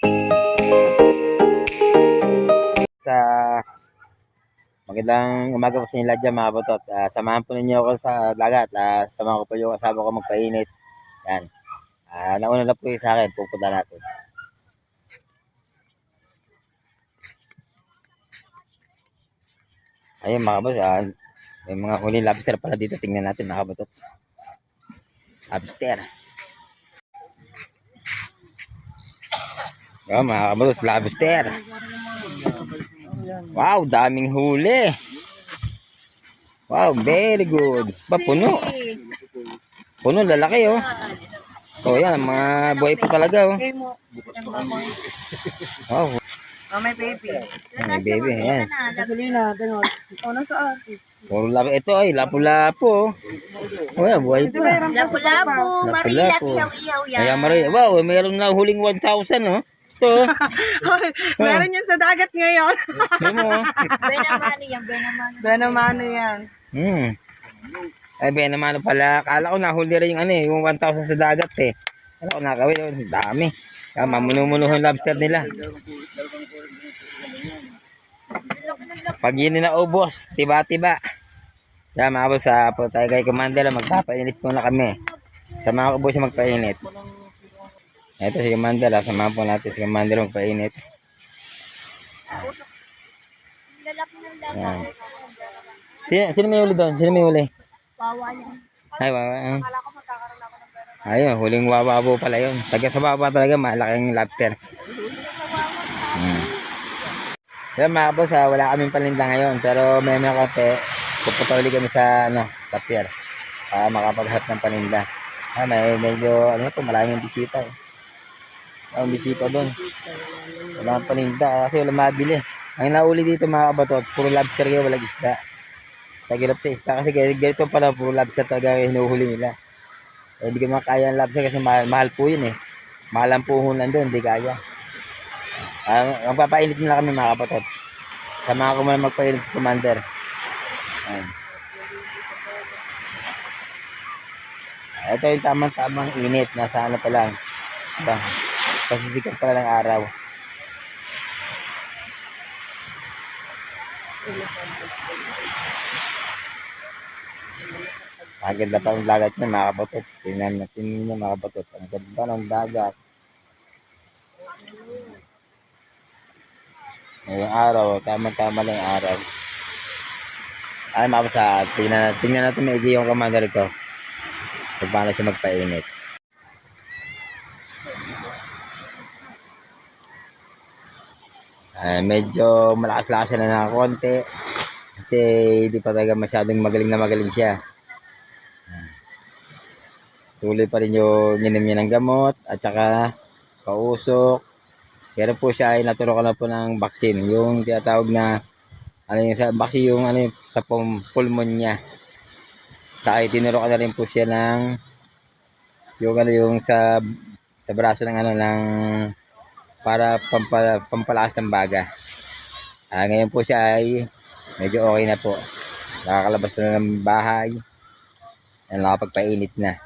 Sa magandang umaga po sa inyo lahat dyan mga batot. Uh, samahan po ninyo ako sa dagat. Uh, samahan ko po yung asawa ko magpainit. Yan. Uh, nauna na po yung sa akin. Pupunta natin. Ayun mga boss. Uh, may mga huling lobster pala dito. Tingnan natin mga batot. Lobster. Yan mga kabatos. Lobster. Wow, daming huli. Wow, very good. Ba, puno. Puno, lalaki oh. Oh, yan, mga buhay po talaga oh. Wow, Ah, may baby. may baby, yan. Gasolina, ganon. O, nasa. Puro lapo. Ito ay, lapu-lapo. Oh, yan, buhay pa. iyaw-iyaw yan. Kaya mari, wow, mayroon na huling 1,000 oh. Ito, Meron yan sa dagat ngayon. Mo oh. Benamano yan, benamano. Benamano yan. Hmm. Ay, ben naman pala. Kala ko nahuli rin yung ano eh, yung 1,000 sa dagat eh. Kala ko nakawin yun. Dami. Kaya mamuno-muno yung lobster nila. Pag yun na ubos, tiba-tiba. Kaya mga boss, sa po tayo kay Commander, magpapainit muna kami. Sa mga ubos na magpainit. Ito si Commander, ah. samahan po natin si Commander magpainit. Yan. Sino, sino may huli doon? Sino may huli? Wawa yan. Ay, wawa. ah. Ayun, huling wawabo pala yun. Taga sa baba talaga, malaking lobster. Hmm. Kaya mga boss, ah, wala kaming palinda ngayon. Pero may may konti, pupunta ulit kami sa, ano, sa pier. Para makapaghat ng paninda. Ah, may medyo, ano to, maraming bisita eh. Maraming bisita doon. Wala kang paninda kasi wala mabili. Ang nauli dito mga kabatot, puro lobster kayo, walang isda. Tagilap sa isda kasi ganito pala, puro lobster talaga hinuhuli nila. Eh, hindi ko makaya ang lobster kasi mahal, mahal po yun eh. Mahal ang puhunan doon, hindi kaya. Ang magpapainit na kami mga kapatots. Sama ko muna magpainit si Commander. Ayan. Ito yung tamang-tamang init. Nasa ano pa lang. Ito. Pasisikat pa lang araw. Ang ganda pa ng dagat niya mga kapatots. Tingnan natin niyo mga kapatots. Ang ganda ng dagat. Ngayong araw, tama-tama lang araw. Ay, mapasa, tingnan, tingnan natin maigi yung commander ito. Kung paano siya magpainit. Ay, medyo malakas-lakas na ng konti. Kasi hindi pa talaga masyadong magaling na magaling siya. Tuloy pa rin yung inom niya ng gamot at saka kausok. Pero po siya ay naturukan na po ng vaccine. Yung tinatawag na ano yung sa vaccine yung ano yung sa pum, pulmon niya. Tsaka tinurukan na rin po siya ng yung ano yung sa sa braso ng ano ng para pampa, pampalakas ng baga. Ah, ngayon po siya ay medyo okay na po. Nakakalabas na ng bahay. At nakapagpainit na.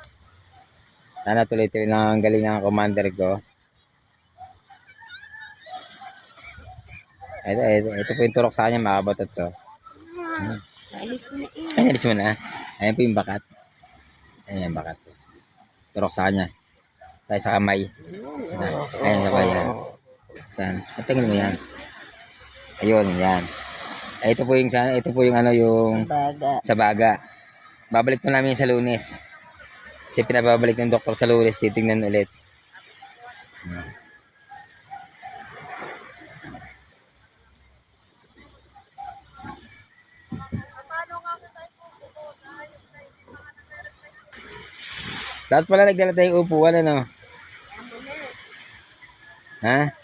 Sana tuloy-tuloy na ang galing ng commander ko. Ito, ito, ito po yung turok sa kanya mga kabatot. So. Ay, nalis mo na. Ayan po yung bakat. Ayan yung bakat. Turok sa kanya. Sa sa kamay. Ayan, sa kamay. Saan? At tingnan mo yan. Ayun, yan. Ay, ito po yung sana, ito po yung ano yung Baga. sa baga. Babalik po namin sa lunes. Kasi pinababalik ng doktor sa lunes, titingnan ulit. Dapat pala nagdala tayong upuan, ano? Ha?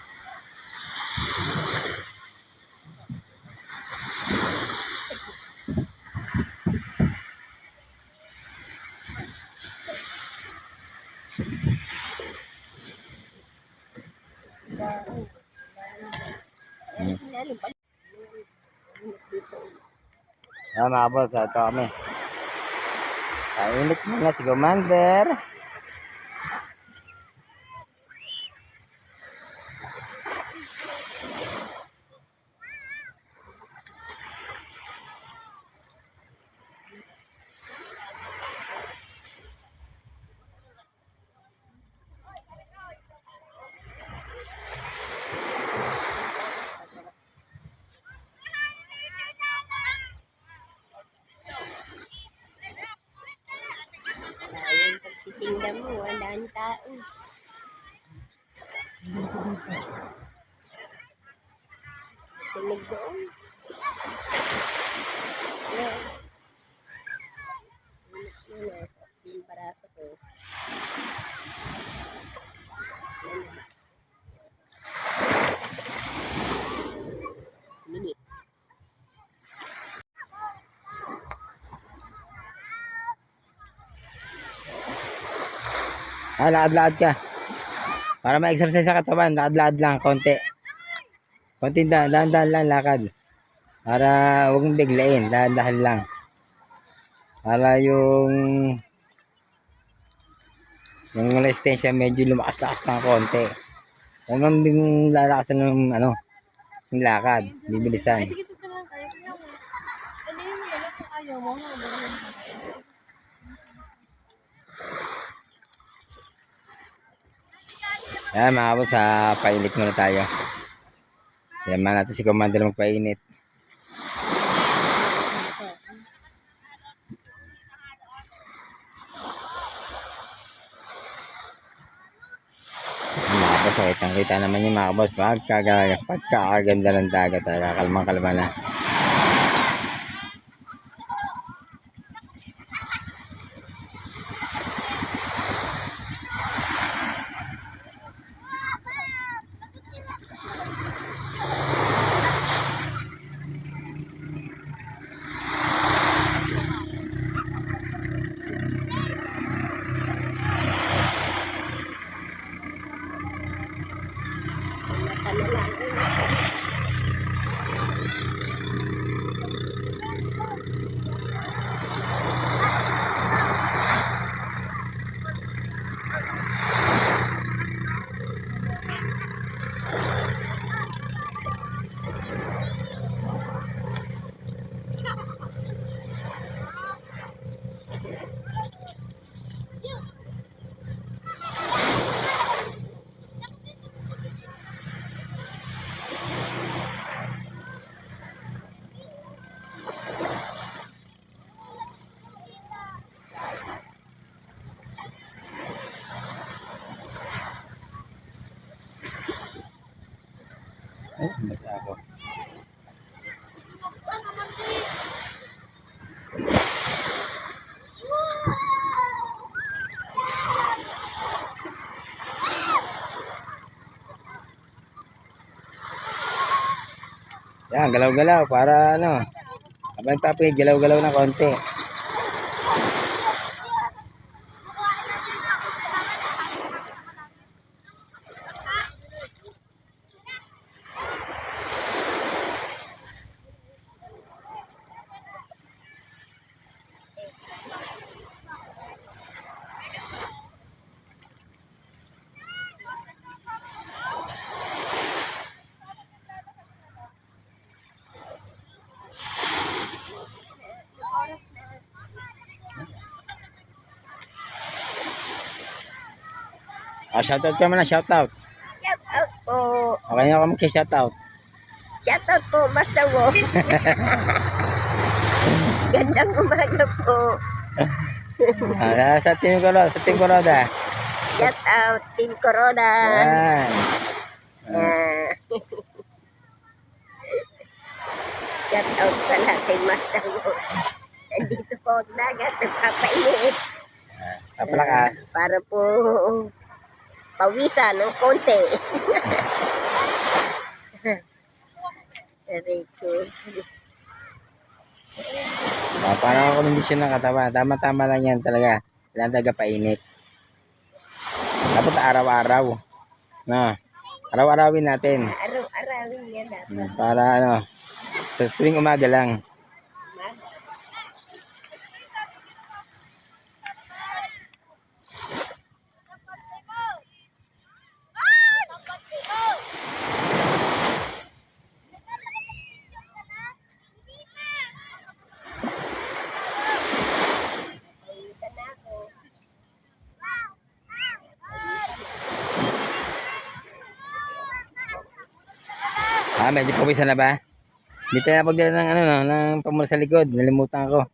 Yan mga boss, ito kami. Kainit muna si Commander. Tao. Tulog doon. Yan. Yun na, yung paraso ko. Minutes. Ah, lakad-lakad ka. Para ma-exercise sa katawan, lakad-lakad lang, konti. Konti da, dahan-dahan lang lakad. Para huwag mong biglain, dahan-dahan lang. Para yung yung resistensya medyo lumakas-lakas ng konti. Huwag din lalakasan ng ano, yung lakad, bibilisan. Sige, ito lang kayo. Ano yun, wala kung ayaw mo. Ano yun? Yan mga kapatid, sa painit muna tayo. Siyama natin si Commander magpainit. Boss, kitang kita naman yung mga boss. Pagkaga, pagkakaganda ng dagat. Talaga, kalmang kalma na. Ay, basta ako. Yan, galaw-galaw para ano. Habang papi, galaw-galaw na konti. Ah, shoutout ka muna, shoutout. Shout out po. Okay na ako mag-shoutout. Shout out po, Master Wo. Gandang umaga po. Ah, sa team ko, sa team ko Roda. Shout out, Team Corona. Yan. Ah. Shout out pala kay Master Wo. Nandito po ang dagat, nagpapainit. Kapalakas. Para po pawisan ng konti. Aray ko. Ah, para ako kondisyon ng katawan. Tama-tama lang yan talaga. Kailangan talaga painit. Dapat araw-araw. No. Araw-arawin natin. Araw-arawin niya dapat. Hmm, Para ano, sa tuwing umaga lang. Ah, medyo pawisan na ba? Hindi tayo napagdala ng ano, no, ng pamula sa likod. Nalimutan ko.